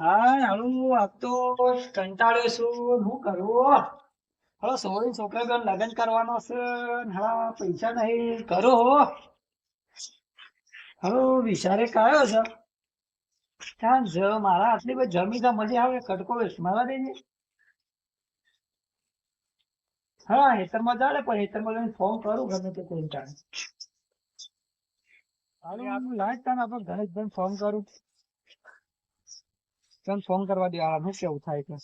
હા, હાલું તો કંટાળ્યો હા પૈસા નહીં. કરો હવે વિચારે કાયો છે. ત્યાં જ, મારા આટલી બધી જમી તો મજા આવે, કટકો મારા દેજે હા હેતરમાં ચાલે પણ હેતરમાં જઈને ફોન કરું ગમે તે કોઈ ટાણે હાલો આપણું આપણે ગણેશભાઈ ફોન કરું. તને ફોન કરવા દે આ શું કેવું થાય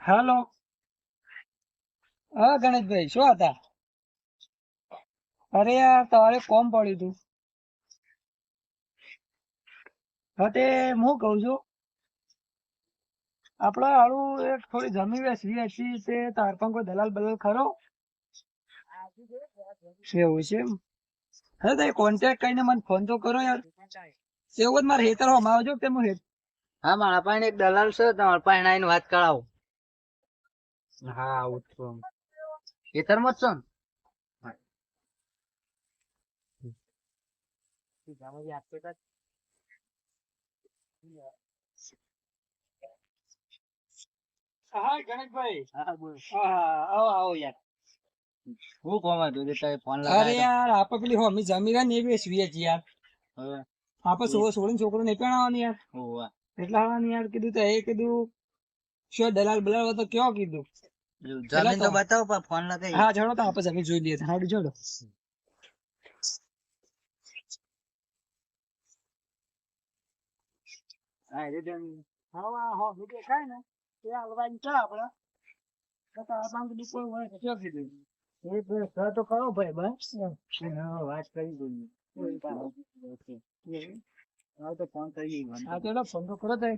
હેલો હા, ગણેશભાઈ, શું હતા અરે યાર, તમારે કોમ પડ્યું તું હા, તે હું કઉ છું. આપડે હારું એક થોડી જમી વેચવી હતી, તે તાર પણ કોઈ દલાલ બલાલ ખરો? એવું છે એમ. હા, તો કોન્ટેક્ટ કરીને મને ફોન તો કરો યાર. જ મારે હેતર હોમ આવજો કે હું હેત? હા મારા પાસે એક દલાલ છે તમારા પાસે આવીને વાત કરાવો. હા આવું ખેતરમાં જ છો હા ગણેશભાઈ. હા બોલ. આવો આવો યાર. હું કોમ તે ફોન અરે યાર આપણે પેલી હોમી જમીરા ને એવી યાર. હવે? આપણે સોળ સોળીને છોકરો નહીં પહેણાવવાની યાર. હોવા. એટલા આવવાની યાર કીધું તો એ કીધું શું દલાલ બલાલ તો કયો કીધું? જમીન તો બતાવો પણ ફોન લગાવી હા ચડો તો આપણે જમીન જોઈ લઈએ હાડું જોડો હા એ જમીન હા હા હા હું દેખાય ને એ હાલવાની ચા આપણે. બતા તારા દીપો હોય કયો કીધું એ તો કરો ભાઈ બસ. હા, વાત કરી જોઈએ. હા તો ફોન કરી હા તો ફોન તો કરો તો.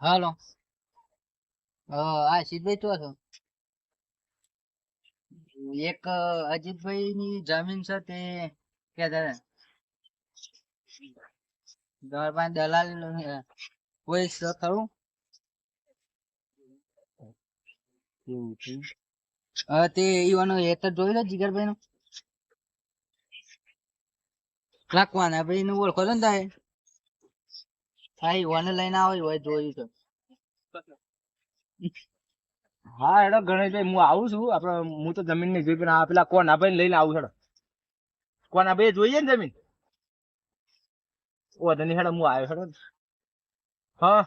હાલો. આ સિદ્ધભાઈ તો છો? એક અજીતભાઈ ની જમીન છે તે કેતા હતા. તમારી પાસે દલાલ કોઈ છે ખરું? તે ઈવાનો એ તો જોઈ લો જીગરભાઈ નું રાખવાના ભાઈ નું ઓળખો છો ને તારે? હા ઓને લઈને આવે, હોય જોયું છે હા, હેડો ગણેશભાઈ હું આવું છું. આપડે, હું તો જમીનની જોઈ, પણ આ પેલા કોણ ભાઈ લઈને આવું, હેડો. કોણ ભાઈ જોઈએ ને જમીન? ઓ ધની, હેડો, હું આવ્યો, હેડો. હા.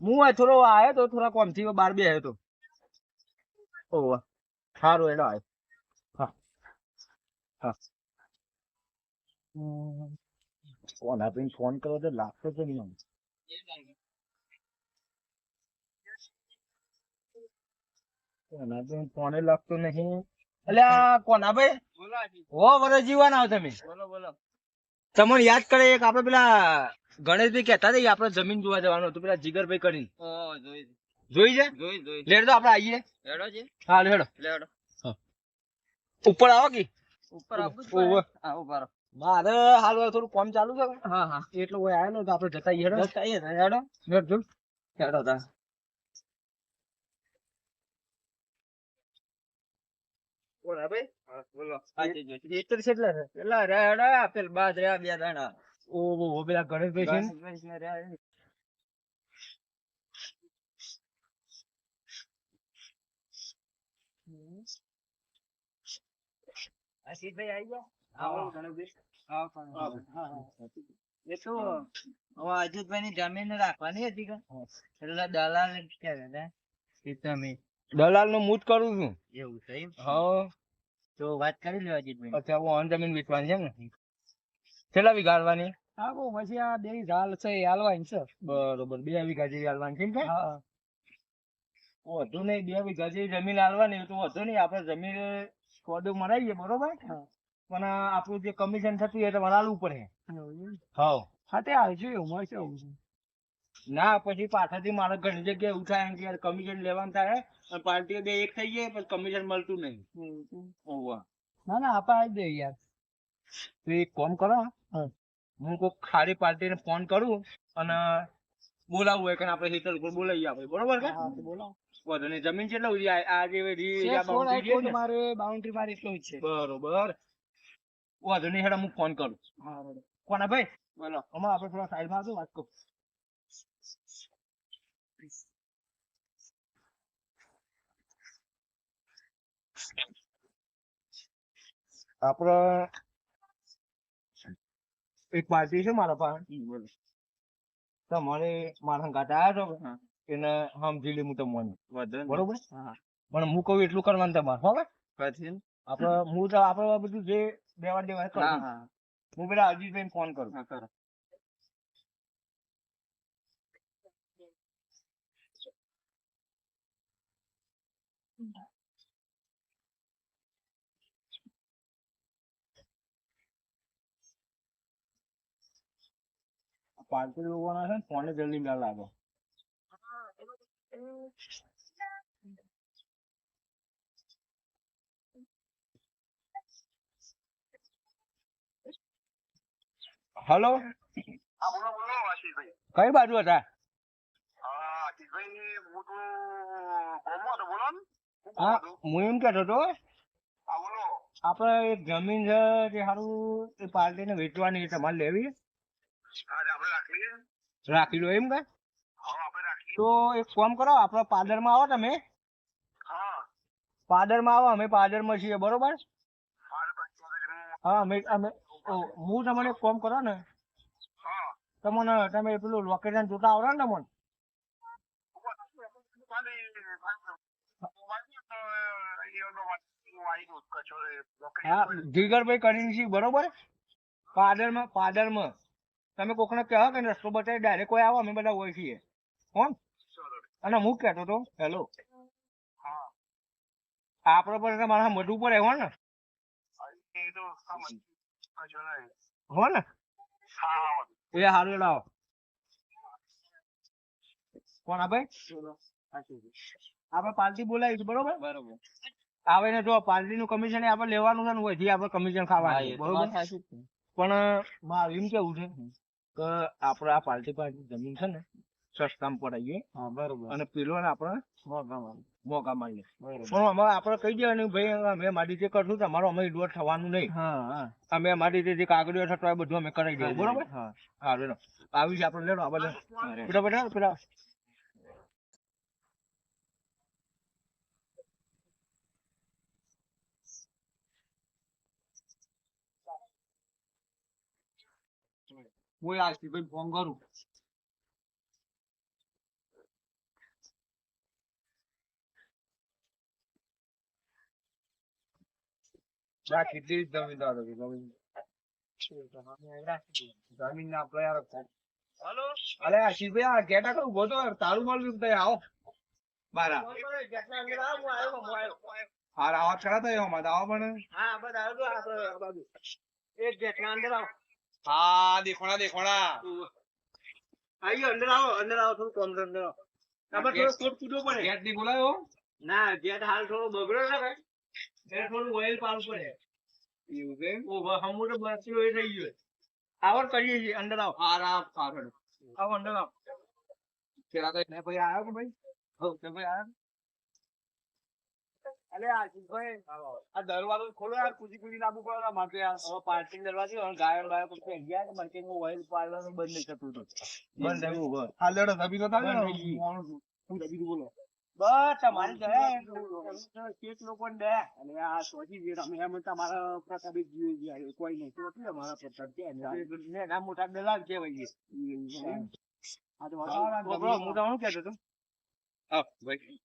હું થોડો આવ્યો તો થોડા કોમથી બાર બે આવ્યો તો. ઓહ સારું એડો આવ્યો. હા. હા. કોણ ભાઈ ફોન કરો તો લાગતો તો નહીં ફોને લાગતો નહીં? અલ્યા કોના ભાઈ? હો વરસ જીવાના આવો તમે. બોલો બોલો. તમને યાદ કરે એક આપડે પેલા ગણેશભાઈ કહેતા હતા આપણે જમીન જોવા જવાનું હતું પેલા જીગરભાઈ કરીને. જોઈ. છે? જોઈ જોઈ. લેડ આપણે આવીએ. લેડો છે? હા લેડો. લેડો. ઉપર આવો કે? ઉપર આવો ઓવે. આવો. મારે હાલ થોડું કામ ચાલુ છે. હા હા. એટલે કોઈ આવ્યો તો આપણે જતા હેડો. જતા હેડો. હેડો. હેડો તા. ભાઈ. બોલો. એતર કેટલા છે? પેલા રે હેડો પેલ બાદ રહ્યા બે દાણા ઓહો પેલા ગણેશભાઈ છે ને? ગણેશભાઈ ને રહ્યા છે. આશીષભાઈ આઈ ગયા? આવો હા. ગણેશભાઈ આવો પણ. આવો. હા, હા. એ તો હવે અજીતભાઈ ની જમીન રાખવાની હતી એટલે દલાલ ક્યાં તમે દલાલનું હું જ કરું છું. એવું છે હા. તો વાત કરી લો અજીતભાઈ. અચ્છા હું ઓન જમીન વેચવાની છે ને? કેટલા વીઘા હાલવાની? હા બહુ પછી આ બે ઝાલ છે એ હાલવાની છે. બરોબર બે વીઘા જેવી હાલવાની છે હા. વધુ નહીં બે વીઘા જેવી જમીન હાલવાની તો વધુ નહીં આપણે જમીન સોદો મરાઈએ બરોબર. પણ આપણું જે કમિશન થતું એ તમારે હાલવું પડે. હા હા તે આવજો એવું છે. ના પછી પાછળથી મારે ઘણી જગ્યાએ એવું થાય કે કમિશન લેવાનું થાય અને પાર્ટીઓ બે એક થઈ જાય પણ કમિશન મળતું નહીં. ઓવા ના ના આવી દઈએ યાર. તો એક કોમ કરો હા. હું કોઈ ખાલી પાર્ટીને ફોન કરું અને બોલાવવું હોય કે આપણે હિતર ઉપર બોલાવીએ આપણે બરોબર કે હા તો બોલો વધુ નહીં જમીન છે એટલે આજે ને? મારે બાઉન્ડ્રી મારે એટલું જ છે. બરોબર. વાંધો નહીં હેડા હું ફોન કરું હા કોના ભાઈ? બોલો. અમાર આપણે થોડા સાઈડમાં આવજો વાત કરું. આપણે એક પાર્ટી છે મારા પાસે તમારે મારા ઘાટ આવ્યા છો? એને સમજી લે હું તમને બરોબર? પણ હું કહું એટલું કરવાનું તમારે હવે આપણે હું તો આપણે બધું જે દેવા દેવા કરું હું પેલા અજીતભાઈ ફોન કરું. પાર્ટી લોકોના છે ને ફોને જલ્દી ના લાગે. હલો? કઈ બાજુ હતા? હા, હું એમ કેતો હતો, આપડે એક જમીન છે તે સારું એ પાર્ટીને વેચવાની તમારે લેવી? આપણે રાખી લો એમ કે? આપણે તો એક ફોર્મ કરો આપણા પાદરમાં આવો તમે. હા પાર્લરમાં આવો, અમે પાદરમાં છીએ, બરોબર? હું, અમે અમે હું તમને એક કોમ કરો ને? તમને તમે પેલું લોકેશન જોતા આવડે ને તમને? હા જીગરભાઈ કરીને છીએ બરોબર? પાર્લરમાં પાર્લરમાં તમે કોકને કહો કે રસ્તો બતાવી ડાયરેક્ટ કોઈ આવો અમે બધા હોય છીએ. કોણ અને હું કહેતો તો હેલો હા. આપડે પણ મારા મધુ પર હો ને હો ને એ હારું લાવો કોણ આ ભાઈ? આપણે પાર્ટી બોલાવીશું બરોબર બરોબર? આવે ને જો પાર્ટી નું કમિશન આપણે લેવાનું છે ને વધી આપણે કમિશન ખાવાનું બરોબર? પણ મારું એમ કેવું છે કે આપણે આ પાર્ટી પાર્ટી જમીન છે ને સસ્તામાં પડાવીએ હા બરોબર. અને પેલો ને આપણે મોગા મોકા બરોબર. પણ અમે આપણે કહી દેવાનું ભાઈ અમે મારી રીતે કરશું તમારો અમે ઇન્વોલ્વ થવાનું નહીં. અમે મારી રીતે જે કાગળિયો થતો હોય બધું અમે કરાવી દઈએ બરોબર? હા. લેલો આવી છે આપણે લેલો આ બધા. પેલા બધા પેલા. હું આજથી ભાઈ ફોન કરું. આ કેટલી જમીનદાર હતી જમીન જમીન ના આપણે યાર હલો? અરે આશીષભાઈ આ ગેટા કરું તારું મળ્યું તો આવો. બારા હારા આવા ખરા એમાં આવો પણ હા બધા આવજો આ બાજુ એક ગેટના અંદર આવો. હા દેખોણા દેખોણા. આયો અંદર આવો અંદર આવો થોડું અંદર અંદર આવો. આપણે થોડો કોટ કૂદવો પડે. ગેટની બોલાયો? ના ગેટ હાલ થોડો બગડ્યો છે ભાઈ. થોડું ઓઇલ પાડવું પડે. એવું છે ઓહો હમું તો બચ્યું એ થઈ ગયું. આવડ કરીએ છીએ અંદર આવો. હારા હારા આવો અંદર આવો. પેલા તો ને ભાઈ આવ્યો કે ભાઈ? હો કે ભાઈ આવ્યો અલે આશીષભાઈ આ દરવાજો ખોલો યાર કુદી કુદી લાવવું પડે મારે હવે પાર્ટી દરવાજો હવે ગાયો ગાયો પછી ગયા માર્કેટમાં ઓઇલ પાડવાનું બંધ થતું હતું. બંધ થયું બંધ હા સભી તો થાય બંધ હું બોલો. બસ તમારી દયા લોકો દયા અને આ સોચી જે અમે એમ તમારા પ્રતાપે જીવે કોઈ નહીં. તો અમારા પ્રતાપ છે ના મોટા દલાલ કહેવાય આ તો બરોબર, હું તમને શું કહેતો હતો? હા ભાઈ.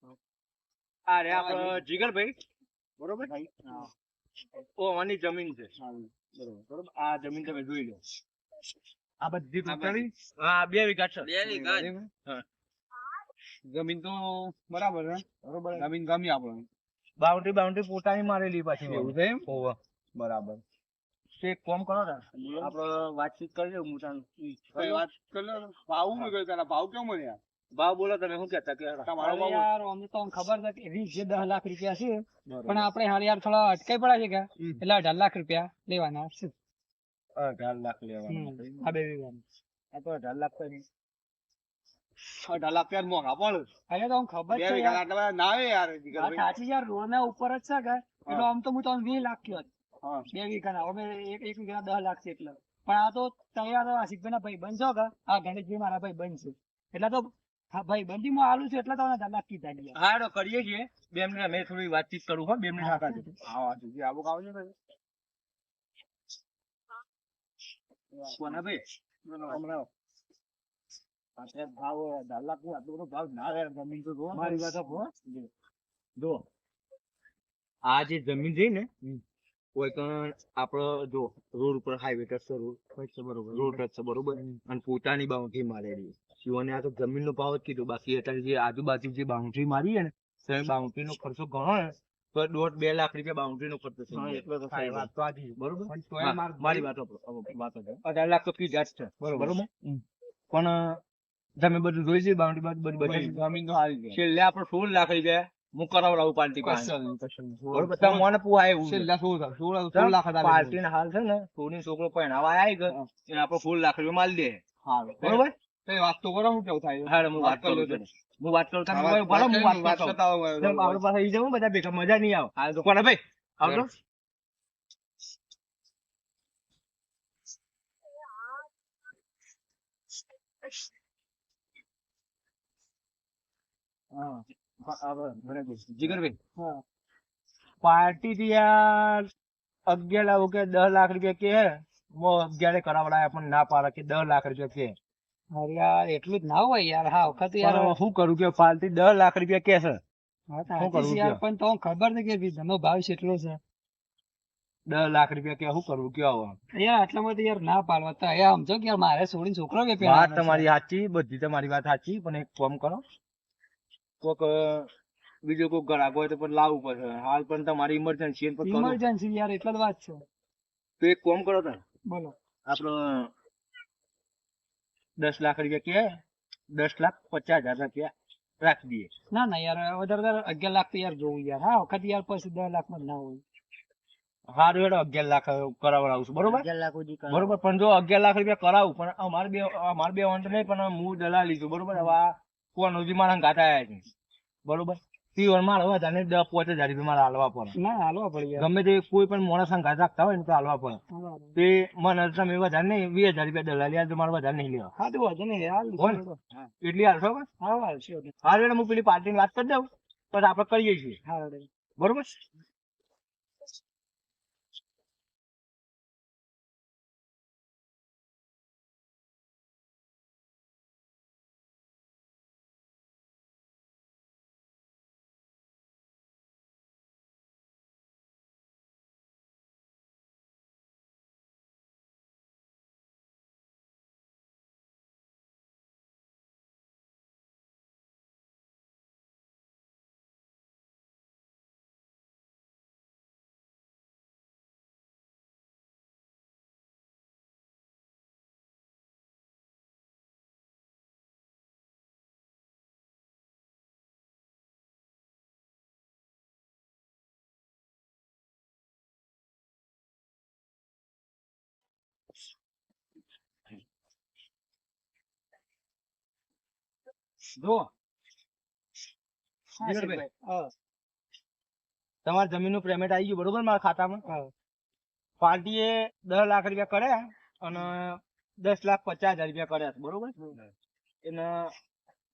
આ રે આપણો જીગરભાઈ બરોબર? ઓ આની જમીન છે. બરોબર. બરોબર? આ જમીન તમે જોઈ લો. આ બધી હા બે વીઘા છે. બે વીઘા હા. જમીન તો બરાબર છે. બરોબર. જમીન ગમી આપણને. બાઉન્ડ્રી બાઉન્ડ્રી પોતાની મારેલી પાછી એવું છે એમ? બરાબર. તે એક કામ કરો ને. આપણે વાતચીત કરજો હું તને કઈ વાત કરી લો ભાવ હું ગયો તારા? ભાવ કેમ મળ્યા? ભાવ બોલો તમે શું કેતા કે તમારો ભાવ યાર અમને તો ખબર છે કે વીસ જે દસ લાખ રૂપિયા છે પણ આપણે હાલ યાર થોડા અટકાઈ પડ્યા છે કે. એટલે અઢાર લાખ રૂપિયા લેવાના છે. અઢાર લાખ લેવાના. આ બે. આ તો અઢાર લાખ તો નહીં. અઢાર લાખ યાર મોંઘા પડે. અરે તો આમ ખબર છે યાર. આટલા ના આવે યાર સાચી યાર રોડ ઉપર જ છે કે એટલે આમ તો હું તમને વીસ લાખ કયો હા. બે વીઘાના અમે એક એક વીઘાના દસ લાખ છે એટલે. પણ આ તો તૈયાર આશિકભાઈ ના ભાઈ બનશો કે આ ગણેશભાઈ મારા ભાઈ બનશે એટલે તો હા ભાઈ બંધી માં આલું છું એટલે તમને દસ કીધા હા તો કરીએ છીએ. બે મિનિટ અમે થોડી વાતચીત કરું હો બે મિનિટ હા. આવું છે ભાઈ કોના ભાઈ? હમણાં આપણે ભાવ દસ આટલો બધો ભાવ ના રહે જમીન તો. મારી. જો. આ જે જમીન છે ને કોઈ પણ આપણો જો રોડ ઉપર હાઈવે ટચ છે બરોબર. રોડ ટચ છે બરોબર અને પોતાની બાઉન્ડ્રી મારેલી. શિવને આ તો જમીન નો ભાવ જ કીધું. બાકી અત્યારે જે આજુબાજુ જે બાઉન્ડ્રી મારી છે ને બાઉન્ડ્રી નો ખર્ચો ઘણો ને તો દોઢ બે લાખ રૂપિયા બાઉન્ડ્રી નો ખર્ચો છે. એટલો તો હા, વાત. તો આજી છે, બરોબર? માર- વાત વાતો અઢાર લાખ તો ફી જ છે. બરોબર. પણ તમે બધું જોઈ છે બાઉન્ડ્રી બાજુ બધું બધી જમીન તો હારી છે છેલ્લે આપણે સોળ લાખ રૂપિયા હું કરાવડાવું પાર્ટી પાસે તમે મને પુઆ એવું છે. છેલ્લા સોળ લાખ- સોળ- સોળ લાખ પાર્ટી હાલ છે ને સોની છોકરો પહેણાવા આવી ગયો. એને આપણે સોળ લાખ રૂપિયા માલ દે. બરોબર? તો વાત તો કરો હું કેવું થાય? હા હું વાત કરું છું. હું વાત કરું તમે હા, હું વાત કરતા આપણી પાસે આવી જાઓ બધા ભેગા મજા નહીં આવે. હા, તો કોને ભાઈ? આવજો. હા. હા, બરાબર. બરાબર. જીગરભાઈ. પાર્ટી થી યાર અગિયાર લાખ કે દસ લાખ રૂપિયા કે મો અગિયારે કરાવડાય પણ ના પાડે કે દસ લાખ રૂપિયા કે. અરે યાર એટલું જ ના હોય યાર. હા વખત યાર. શું કરું કે પાર્ટી દસ લાખ રૂપિયા કે છે? યાર પણ તો ખબર છે કે ધંધો ભાવ કેટલો છે. દસ લાખ રૂપિયા કે શું કરવું કયો હવે યાર આટલા માટે યાર ના પાડવા. તો યાર સમજો કે મારે છોડીને છોકરો કે વાત તમારી સાચી બધી તમારી વાત સાચી પણ એક કામ કરો. કોક બીજો કોક ગ્રાહક હોય તો પણ લાવવું પડશે. હાલ પણ તમારી ઇમરજન્સી ઇમરજન્સી યાર એટલે જ વાત છે. તો એક કોમ કરો તમે. બોલો. આપણો દસ લાખ રૂપિયા કે દસ લાખ પચાસ હજાર રૂપિયા રાખી દઈએ. ના ના યાર વધારે વધારે અગિયાર લાખ તો યાર જોવું યાર. હા વખત યાર પછી દસ લાખમાં ના હોય. હારું હેડો અગિયાર લાખ કરાવડાવું છું. બરોબર? બરોબર પણ જો અગિયાર લાખ રૂપિયા કરાવું પણ અમારે બે અમારે બે વાંધો નહીં પણ હું દલાલી છું. બરોબર? હવે આ કોણ સુધી મારા ઘાટા આવ્યા છે. બરોબર? પીવરમાં હવે તને દસ પાંચ હજાર રૂપિયા મારે હાલવા પડે. ના હાલવા પડે ગમે તે કોઈ પણ માણસ ઘાટ રાખતા હોય ને તો હાલવા પડે. તે તે મને તમે વધારે નહીં વીસ હજાર રૂપિયા દલાલી હાલ તો મારે વધારે નહીં લેવા. હા તો વધારે નહીં હાલ. એટલી હાલશો કે હા હાલશે હાલ હું પેલી પાર્ટીની વાત કરી દઉં પછી આપડે કરીએ છીએ. બરોબર? જો હા, જમીનનું જમીનનું પેમેન્ટ આવી ગયું બરોબર મારા ખાતામાં. પાર્ટીએ દસ લાખ રૂપિયા કર્યા અને દસ લાખ પચાસ હજાર રૂપિયા કર્યા બરોબર? એને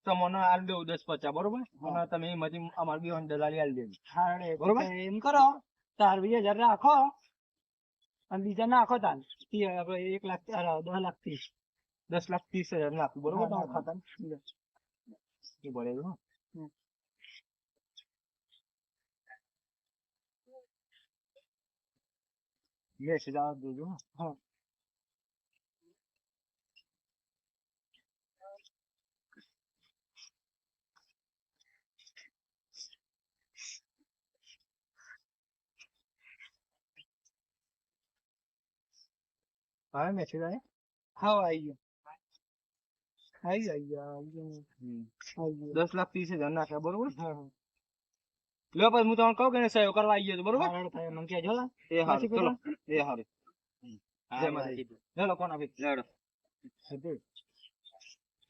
તમને હાલ દેવું દસ પચાસ બરોબર? અને તમે એમાંથી અમારે બી દલાલી હાલ દેવી. બરોબર? એમ કરો તાર વીસ હજાર રાખો અને બીજા નાખો તાર. એક લાખ દસ લાખ ત્રીસ દસ લાખ ત્રીસ હજાર નાખું બરોબર તમારા હા. ખાતામાં એ ભરેલું હો. હમ. મેસેજ આવવા દેજો હો. હા. આવે મેસેજ આવે હા આવી ગયો આવી ગયો, આવી ગયો આવી ગયો આવી ગયો દસ લાખ ત્રીસ હજાર નાખ્યા બરોબર? હા હા. લો પછી હું તમને કહું કે સહયોગ કરવા આવી ગયો બરોબર? હા, રેડી થાય. મને કહેજો ને. એ હારું ચલો. એ હારું. જય માતાજી. હેલો કોણ આવી લેડો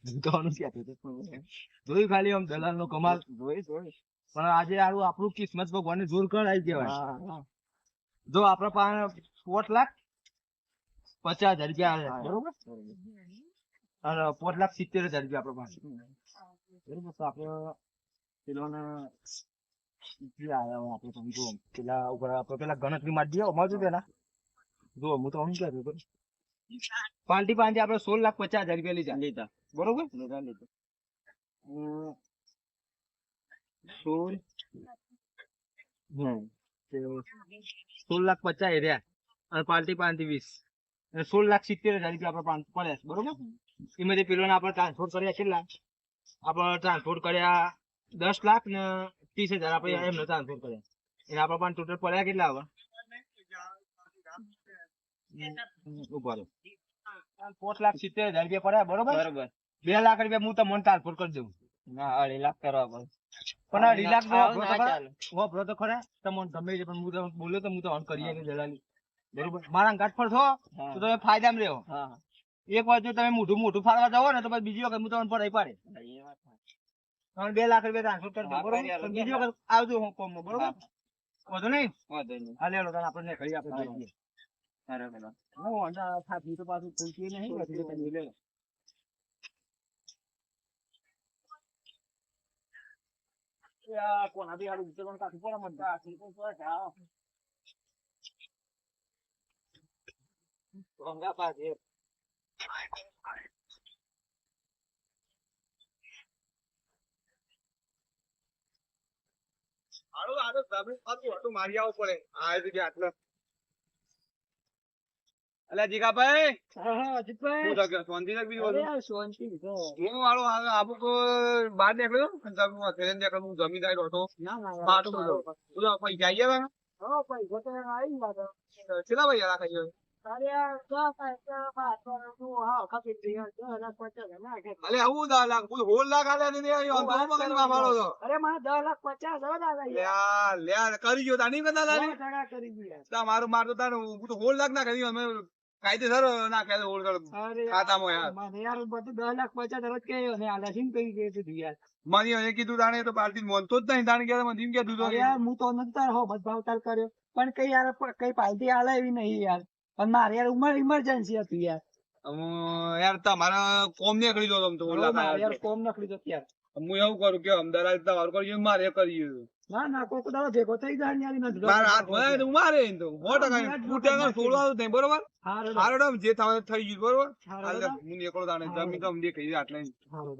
ભૂતવાનું ક્યાં થતું હતું? જોયું ખાલી આમ દલાલ નો કમાલ. જોઈ જોઈ પણ આજે આરું આપણું કિસ્મત ભગવાન જોર કરાવી હા જો આપડા પાસે પોત લાખ પચાસ હજાર રૂપિયા આવે બરોબર. અને પોત લાખ સિત્તેર હજાર રૂપિયા આપડે પાસે બરોબર તો આપડે પેલોને કેટલા આપણે તમે જુઓ પેલા ઉપર આપણે પેલા ગણતરી દઈએ અમારે શું પેલા? હું તો સોળ લાખ પચાસ હજાર રૂપિયા લીધા. લીધા. બરોબર? લીધા લીધા. સોળ હમ સોળ લાખ પચાસ રહ્યા. અને પાલટી પાંચથી વીસ. સોળ લાખ સિત્તેર હજાર રૂપિયા આપડે પાંચ પડ્યા બરોબર? એમાંથી પેલોને આપણે ટ્રાન્સફર કર્યા કેટલા આપણે ટ્રાન્સફર કર્યા દસ લાખ ને ત્રીસ હજાર આપણે એમને ટ્રાન્સફર કર્યા. એટલે આપણે પણ ટોટલ પડ્યા કેટલા આવે ઊભા રહો. પાંચ લાખ સિત્તેર હજાર રૂપિયા પડ્યા બરોબર? બરોબર. બે લાખ રૂપિયા હું તમને ટ્રાન્સપોર્ટ કરી દઉં. ના અઢી લાખ કરવા પણ અઢી લાખ વાપરો તો ખરા? તમને ગમે છે પણ હું તમને બોલ્યો તો હું તો ઓન કરીએ દલાલી. બરોબર? મારા ગાંઠ પર છો? તો તમે ફાયદામાં રહ્યો એક વાર જો તમે મોઢું મોઢું ફાડવા જાઓ ને તો પછી બીજી વખત હું તમને પડાઈ પાડે ત્રણ બે લાખ રૂપિયા ટ્રાન્સફર કરી બરોબર બીજી વખત આવજો હું કોમ બરોબર? વધુ નહીં? હા લેલો તને આપણે નીકળી આપણે જોઈએ હું વાંધા થાકી તો પાછું પૂછીએ નહીં પછી તમે લેલો કોના બી હારું ઉતરવાનું કાઢી પડે મને તો આ. પાસે હારું હારું તમે પાછું હતું મારી આવું પડે આ જગ્યા આટલે અલ્યા જીગાભાઈ? હા હા? શાંતિ છે બીજું શાંતિ હું વાળો આબુ કો બહાર નીકળ્યો પંજાબમાં ટ્રેન નીકળ્યો હું ના, ના. પાટો પૈસા આવી હા, પૈસો તો આવી હતા. કેટલા પૈસા રાખે અરે, હું દસ લાખ હું સોળ લાખ આલ્યા ને તો મગજમાં મારો તો અરે મારે દસ લાખ પચાસ હજાર દાદા લે આ, કરી ગયો તાની કરતા સો કરી ગયા મારું મારતો તાર હું તો સોળ લાખ ના કરી અમે કાયદેસર ના કહે અરે, ખાતામાં યાર. મને યાર બધું દસ લાખ પચાસ હજાર કે ને આલા સિંહ કઈ કે છે યાર. મને એને કીધું તાણે તો પાર્ટી મોનતો જ નહીં તાણે કે મને એમ કીધું તો યાર, હું તો નથી હો મત ભાવતાર કર્યો. પણ કઈ યાર કઈ પાર્ટી આલે એવી નહીં યાર. પણ મારે યાર ઉમર ઇમરજન્સી હતી યાર. યાર તમારા કોમ નીકળી જતો તો યાર કોમ નીકળી જતો યાર. હું એવું કરું કે અમદાવાદ તમારું કરી મારે કરી ના ના કોક દાડો ભેગો થઈ જાય યાર નથી મારે હાથ મળે તો મારે તો. સો ટકા ફૂટે હું ટેકા છોડવાનું નહીં બરોબર? હારો જે થાય થઈ ગયું બરોબર. હું નીકળો તાણે. જમીન તો અમને કહી આટલે હારો